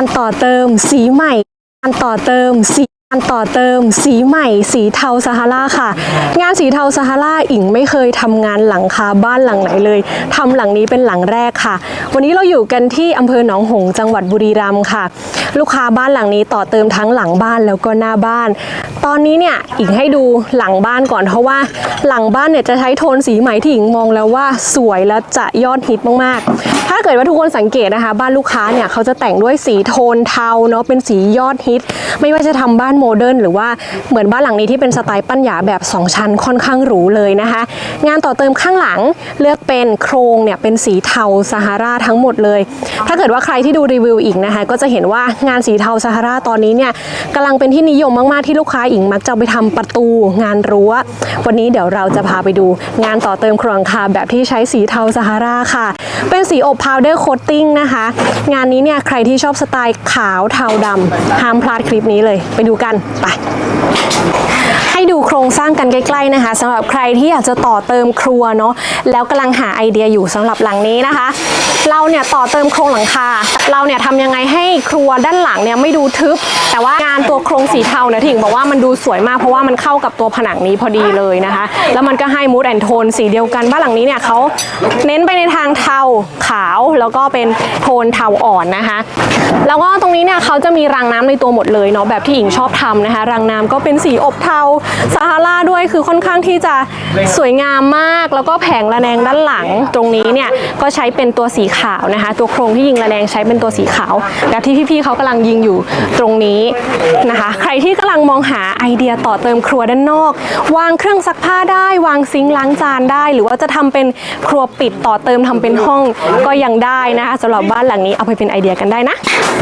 การต่อเติมสีใหม่ การต่อเติมสีการต่อเติมสีใหม่ สีเทาซาฮาราค่ะ งานสีเทาซาฮาราอิงไม่เคยทำงานหลังคาบ้านหลังไหนเลยทำหลังนี้เป็นหลังแรกค่ะ วันนี้เราอยู่กันที่อำเภอหนองหงส์จังหวัดบุรีรัมย์ค่ะ ลูกค้าบ้านหลังนี้ต่อเติมทั้งหลังบ้านแล้วก็หน้าบ้าน ตอนนี้เนี่ยอิงให้ดูหลังบ้านก่อนเพราะว่าหลังบ้านเนี่ยจะใช้โทนสีใหม่ที่อิงมองแล้วว่าสวยและจะยอดฮิตมากๆ ถ้าเกิดว่าทุกคนสังเกตนะคะ บ้านลูกค้าเนี่ยเขาจะแต่งด้วยสีโทนเทาเนาะเป็นสียอดฮิต ไม่ว่าจะทำบ้านโมเดิร์นหรือว่าเหมือนบ้านหลังนี้ที่เป็นสไตล์ปั้นหยาแบบ 2 ชั้นค่อนข้างหรูเลยนะคะ งานต่อเติมข้างหลังเลือกเป็นโครงเนี่ยเป็นสีเทาซาฮาราทั้งหมดเลย ถ้าเกิดว่าใครที่ดูรีวิวอีกนะคะ ก็จะเห็นว่างานสีเทาซาฮาราตอนนี้เนี่ยกำลังเป็นที่นิยมมากๆที่ลูกค้าอิงมักจะไปทำประตูงานรั้ว วันนี้เดี๋ยวเราจะพาไปดู งานต่อเติมโครงหลังคาแบบที่ใช้สีเทาซาฮาราค่ะ เป็นสีอบพาวเดอร์โคตติ้งนะคะ งานนี้เนี่ยใครที่ชอบสไตล์ขาวเทาดำห้ามพลาดคลิปนี้เลย ไปดูกันไป ให้ดูโครงสร้างกันใกล้ๆนะคะสำหรับใครที่อยากจะต่อเติมครัวเนาะแล้วกำลังหาไอเดียอยู่สำหรับหลังนี้นะคะ เราเนี่ยต่อเติมโครงหลังคา เราเนี่ยทำยังไงให้ครัวด้านหลังเนี่ยไม่ดูทึบ แต่ว่างานตัวโครงสีเทาเนี่ยถิงบอกว่ามันดูสวยมากเพราะว่ามันเข้ากับตัวผนังนี้พอดีเลยนะคะ แล้วมันก็ให้มูดแอนโทนสีเดียวกันบ้านหลังนี้เนี่ยเขาเน้นไปในทางเทาขาวแล้วก็เป็นโทนเทาอ่อนนะคะแล้วก็ตรงนี้เนี่ยเขาจะมีรางน้ำในตัวหมดเลยเนาะแบบที่หญิงชอบทำนะคะรางน้ำก็เป็นสีอบเทาซาฮาราด้วยคือค่อนข้างที่จะสวยงามมาก แล้วก็แผงระแนงด้านหลัง ตรงนี้เนี่ยก็ใช้เป็นตัวสีขาวนะคะ ตัวโครงที่ยิงระแนงใช้เป็นตัวสีขาวแบบที่พี่ๆเขากำลังยิงอยู่ตรงนี้นะคะ ใครที่กำลังมองหาไอเดียต่อเติมครัวด้านนอก วางเครื่องซักผ้าได้ วางซิงค์ล้างจานได้ หรือว่าจะทำเป็นครัวปิดต่อเติมทำเป็นห้องก็ยังได้นะคะสำหรับบ้านหลังนี้เอาไปเป็นไอเดียกันได้นะ